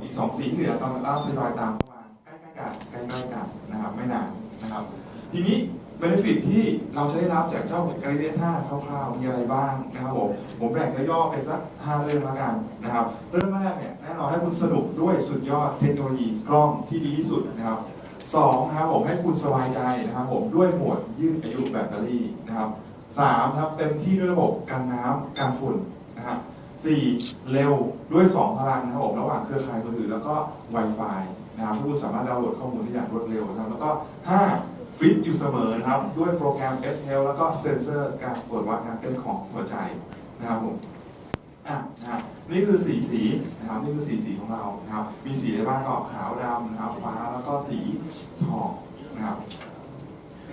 อีกสองสีที่เหลือตอนเราทยอยตามเข้ามาใกล้ๆกันใกล้ๆกันนะครับ ไม่นานนะครับ ทีนี้เบนฟิตที่เราจะได้รับจากเจ้าการเรียน5คร่าวๆมีอะไรบ้างนะครับผมผมแบ่งย่อๆเป็นสัก5เรื่องล้วกันนะครับ เรื่องแรกเนี่ยแน่นอนให้คุณสนุกด้วยสุดยอดเทคโนโลยีกล้องที่ดีที่สุดนะครับสองนะครับผมให้คุณสบายใจนะครับผมด้วยโหมดยืดอายุแบตเตอรี่นะครับสามครับเต็มที่ด้วยระบบกันน้ำกันฝุ่นนะครับ สี่เร็วด้วย 2 พลังนะครับผมระหว่างเครือข่ายมือถือแล้วก็ Wi-Fi นะครับที่คุณสามารถดาวน์โหลดข้อมูลได้อย่างรวดเร็วนะครับ แล้วก็ 5 ฟิตอยู่เสมอนะครับ ด้วยโปรแกรม S h e l แล้วก็เซ็นเซอร์การตรวจวัดการเต้นของหัวใจนะครับผมอะนะครับนี่คือสีสีนะครับนี่คือสีสีของเรานะครับ มีสีอะไรบ้างก็ขาวดำนะครับฟ้าแล้วก็สีทองนะครับ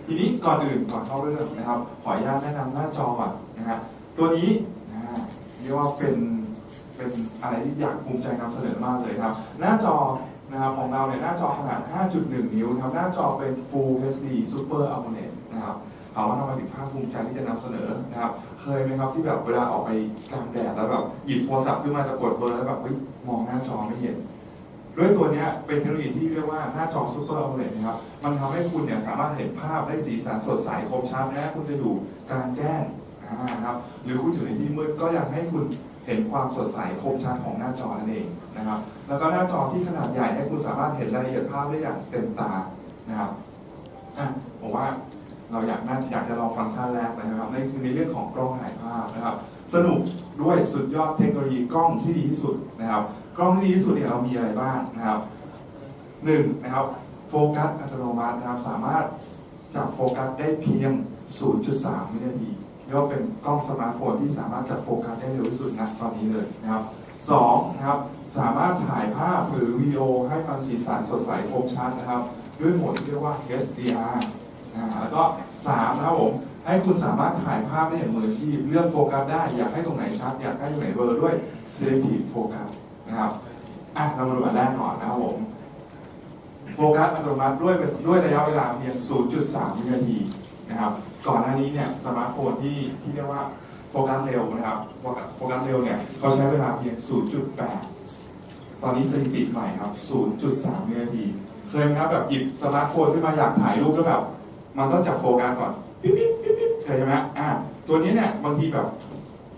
ทีนี้ก่อนอื่นก่อนเข้าเรื่องนะครับ ขออนุญาตแนะนำหน้าจอก่อนนะครับตัวนี้ รียกว่าเป็นเป็นอะไรที่อยากภูมิใจนำเสนอมากเลยครับ หน้าจอนะครับของเราเนี่ยหน้าจอขนาด 5.1 นิ้วนะครับหน้าจอเป็น Full HD Super AMOLED นะครับถามว่าทำไมถึงภาคภูมิใจที่จะนำเสนอนะครับ เคยไหมครับที่แบบเวลาออกไปกลางแดดแล้วแบบหยิบโทรศัพท์ขึ้นมาจะกดเบอร์แล้วแบบเฮ้ยมองหน้าจอไม่เห็นด้วยตัวนี้เป็นเทคโนโลยีที่เรียกว่าหน้าจอซูเปอร์ AMOLED นะครับ มันทำให้คุณเนี่ยสามารถเห็นภาพได้สีสันสดใสคมชัดแม้คุณจะอยู่กลางแจ้ง อ่าครับหรือคุณอยู่ในที่มืดก็ยังให้คุณเห็นความสดใสคมชัดของหน้าจอนั่นเองนะครับแล้วก็หน้าจอที่ขนาดใหญ่ให้คุณสามารถเห็นรายละเอียดภาพได้อย่างเต็มตานะครับผมว่าเราอยากน่าอยากจะลองฟังก์ชันแรกนะครับนั่นคือในเรื่องของกล้องถ่ายภาพนะครับ สนุกด้วยสุดยอดเทคโนโลยีกล้องที่ดีที่สุดนะครับ กล้องที่ดีที่สุดเนี่ยเรามีอะไรบ้างนะครับหนึ่งนะครับโฟกัสอัตโนมัตินะครับสามารถจับโฟกัสได้เพียง 0.3 วินาที เรียกว่าเป็นกล้องสมาร์ทโฟนที่สามารถจับโฟกัสได้เร็วที่สุดณตอนนี้เลยนะครับสองนะครับสามารถถ่ายภาพหรือวิดีโอให้มันสีสันสดใสคมชัดนะครับ ด้วยโหมดที่เรียกว่า HDR นะฮะแล้วก็สามนะครับผมให้คุณสามารถถ่ายภาพได้อย่างมืออาชีพ เลือกโฟกัสได้อยากให้ตรงไหนชัด อยากให้ตรงไหนเบลอด้วย Selective Focus นะครับอะเรามาดูอันแรกก่อนนะครับผมโฟกัสอัตโนมัติด้วยด้วยระยะเวลาเพียง 0.3 วินาที นะครับก่อนหน้านี้เนี่ยสมาร์ทโฟนที่ที่เรียกว่าโฟกัสเร็วนะครับโฟกัสเร็วเนี่ยเขาใช้เวลาเพียง 0.8 ตอนนี้สถิติใหม่ครับ 0.3วินาทีเคยไหมครับแบบหยิบสมาร์ทโฟนขึ้นมาอยากถ่ายรูปแล้วแบบมันต้องจับโฟกัสก่อนเคยใช่ไหมอ่าตัวนี้เนี่ยบางทีแบบ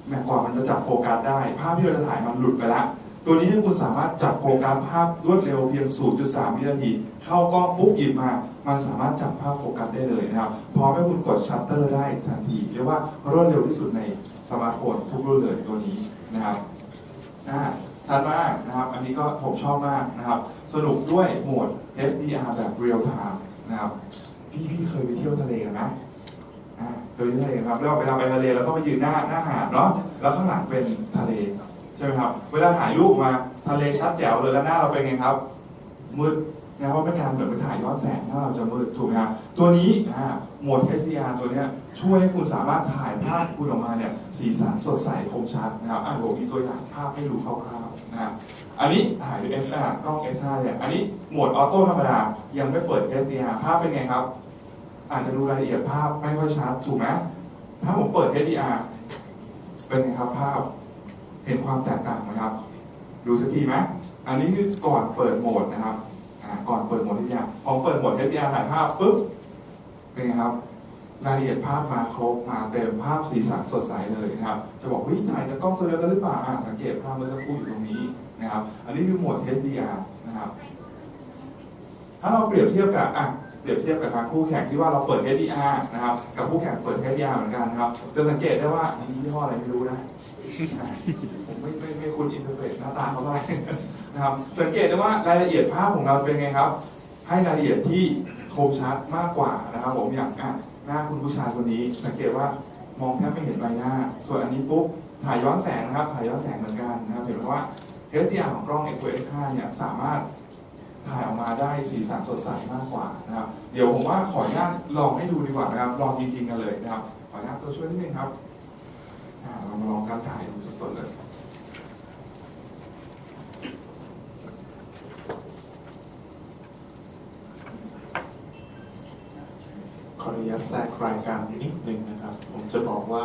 แม้กว่ามันจะจับโฟกัสได้ ภาพที่เราจะถ่ายมันหลุดไปละตัวนี้คุณสามารถจับโฟกัสภาพรวดเร็วเพียง 0.3 วินาที เข้ากล้องปุ๊บหยิบมา มันสามารถจับภาพโฟกัสได้เลยนะครับ พร้อมให้คุณกดชัตเตอร์ได้ทันที เรียกว่ารวดเร็วที่สุดในสมาร์ทโฟนทุกรุ่นเลยตัวนี้นะครับถัดมานะครับ อันนี้ก็ผมชอบมากนะครับ สนุกด้วยโหมด SDR แบบ real time นะครับ พี่พี่เคยไปเที่ยวทะเลกันไหมเคยไปทะเลครับแล้วเวลาไปทะเลเราต้องไปยืนหน้าหน้าหาดเนาะ แล้วข้างหลังเป็นทะเลใช่ไหมครับ เวลาถ่ายรูปมาทะเลชัดแจ๋วเลยแล้วหน้าเราเป็นไงครับมืด นะว่าเป็นการเหมือนไปถ่ายย้อนแสงถ้าเราจะมืดถูกไหมครับตัวนี้อ่าโหมด SDR ตัวนี้ช่วยให้คุณสามารถถ่ายภาพคุณออกมาเนี่ยสีสันสดใสคมชัดนะครับอะผมมีตัวอย่างภาพให้ดูคร่าวๆนะครับอันนี้ถ่ายด้วย SDR กล้อง S5 เนี่ยอันนี้โหมดออโต้ธรรมดายังไม่เปิด SDR ภาพเป็นไงครับ อาจจะดูรายละเอียดภาพไม่ค่อยชัดถูกไหมถ้าผมเปิด HDR เป็นไงครับภาพเห็นความแตกต่างไหมครับ ดูสักทีไหมอันนี้คือก่อนเปิดโหมดนะครับ ก่อนเปิดโหมด HDR พอเปิดโหมด HDR ถ่ายภาพปุ๊บเป็นไงครับรายละเอียดภาพมาครบมาเต็มภาพสีสันสดใสเลยนะครับ จะบอกวิถ่ายจากกล้องโซเดียวกันหรือเปล่าอาสังเกตภาพเมื่อสักครู่อยู่ตรงนี้นะครับ อันนี้คือโหมด HDR นะครับ ถ้าเราเปรียบเทียบกับอะเปรียบเทียบกับทางคู่แข่งที่ว่าเราเปิด HDR นะครับ กับคู่แข่งเปิด HDR เหมือนกันนะครับ จะสังเกตได้ว่าอันนี้ยี่ห้ออะไรไม่รู้นะผมไม่ไม่ไม่คุ้นอินเทอร์เฟซหน้าตาเขาเท่าไหร่ นะครับสังเกตได้ว่ารายละเอียดภาพของเราเป็นไงครับ ให้รายละเอียดที่คมชัดมากกว่านะครับผมอย่างอะหน้าคุณผู้ชายคนนี้ สังเกตว่ามองแทบไม่เห็นใบหน้า ส่วนอันนี้ปุ๊บถ่ายย้อนแสงนะครับถ่ายย้อนแสงเหมือนกันนะครับเห็นไหมว่า HDR ของกล้อง X S5 เนี่ยสามารถถ่ายออกมาได้สีสันสดใสมากกว่านะครับ เดี๋ยวผมว่าขออนุญาตลองให้ดูดีกว่านะครับ ลองจริงๆกันเลยนะครับ ขออนุญาตตัวช่วยนิดนึงครับอ่าเรามาลองการถ่ายดูสดๆเลย ขออนุญาตแทรกรายการนิดนึงนะครับ ผมจะบอกว่า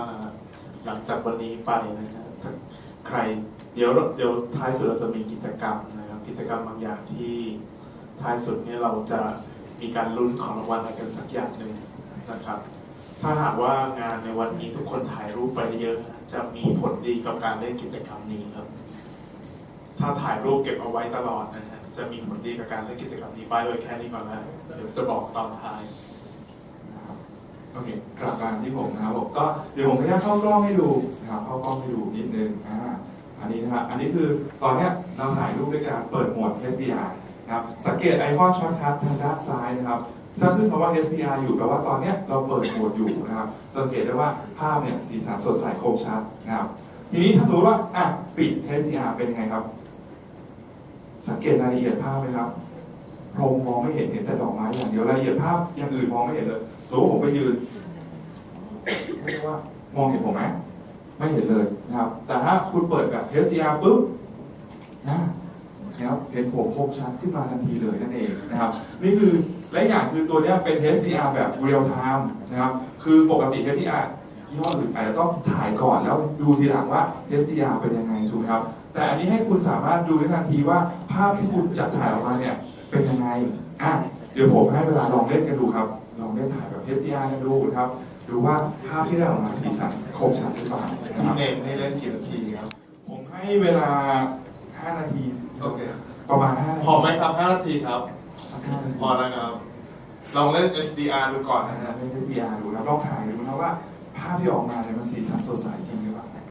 หลังจากวันนี้ไปนะฮะใครเดี๋ยวเดี๋ยวท้ายสุดเราจะมีกิจกรรมนะครับ กิจกรรมบางอย่างที่ท้ายสุดเนี่ยเราจะมีการลุ้นของรางวัลอะไรกันสักอย่างหนึ่งนะครับ ถ้าหากว่างานในวันนี้ทุกคนถ่ายรูปไปเยอะ จะมีผลดีกับการเล่นกิจกรรมนี้ครับ ถ้าถ่ายรูปเก็บเอาไว้ตลอดนะฮะจะมีผลดีกับการเล่นกิจกรรมนี้ไปไว้แค่นี้ก่อนนะเดี๋ยวจะบอกตอนท้าย โอเคกลับมาที่ผมนะครับผมก็เดี๋ยวผมจะเข้ากล้องให้ดูนะครับเข้ากล้องให้ดูนิดนึงอ่าอันนี้นะครับอันนี้คือตอนนี้เราถ่ายรูปด้วยการเปิดโหมด HDR นะครับสังเกตไอคอนช็อตคัททางด้านซ้ายนะครับถ้าขึ้นคำว่า HDR อยู่แปลว่าตอนนี้เราเปิดโหมดอยู่นะครับสังเกตได้ว่าภาพเนี่ยสีสันสดใสคมชัดนะครับทีนี้ถ้าสมมติว่าอะปิด HDR เป็นยังไงครับ สังเกตรายละเอียดภาพไหมครับ พรมมองไม่เห็นเห็นแต่ดอกไม้อย่างเดียวรายละเอียดภาพอย่างอื่นมองไม่เห็นเลยสมมติผมไปยืนไม่รู้ว่ามองเห็นผมไหมไม่เห็นเลยนะครับ แต่ถ้าคุณเปิดแบบ HDR ปุ๊บนะนะครับเห็นผมคมชัดขึ้นมาทันทีเลยนั่นเองนะครับ นี่คือและอย่างคือตัวนี้เป็น HDR แบบ real time นะครับ คือปกติ HDR ยี่ห้ออื่นอาจจะต้องถ่ายก่อนแล้วดูทีหลังว่า HDR เป็นยังไงถูกไหมครับ แต่อันนี้ให้คุณสามารถดูได้ทันทีว่า ภาพที่คุณจะถ่ายออกมาเนี่ยเป็นยังไงอะเดี๋ยวผมให้เวลาลองเล่นกันดูครับลองเล่นถ่ายแบบ HDR กันดูนะครับดูว่าภาพที่ได้ออกมาสีสันคมชัดหรือเปล่านะคที่รับเนมให้เล่นกี่นาทีครับผมให้เวลา 5 นาทีโอเคประมาณ5นาทีพอไหมครับ 5 นาทีครับ สัก5นาที พอแล้วครับ ลองเล่น HDR ดูก่อนนะนะฮะฮะเล่น HDR ดูแล้วลองถ่ายดูนะว่า ภาพที่ออกมาเนี่ยมันสีสันสดใสจริงหรือเปล่า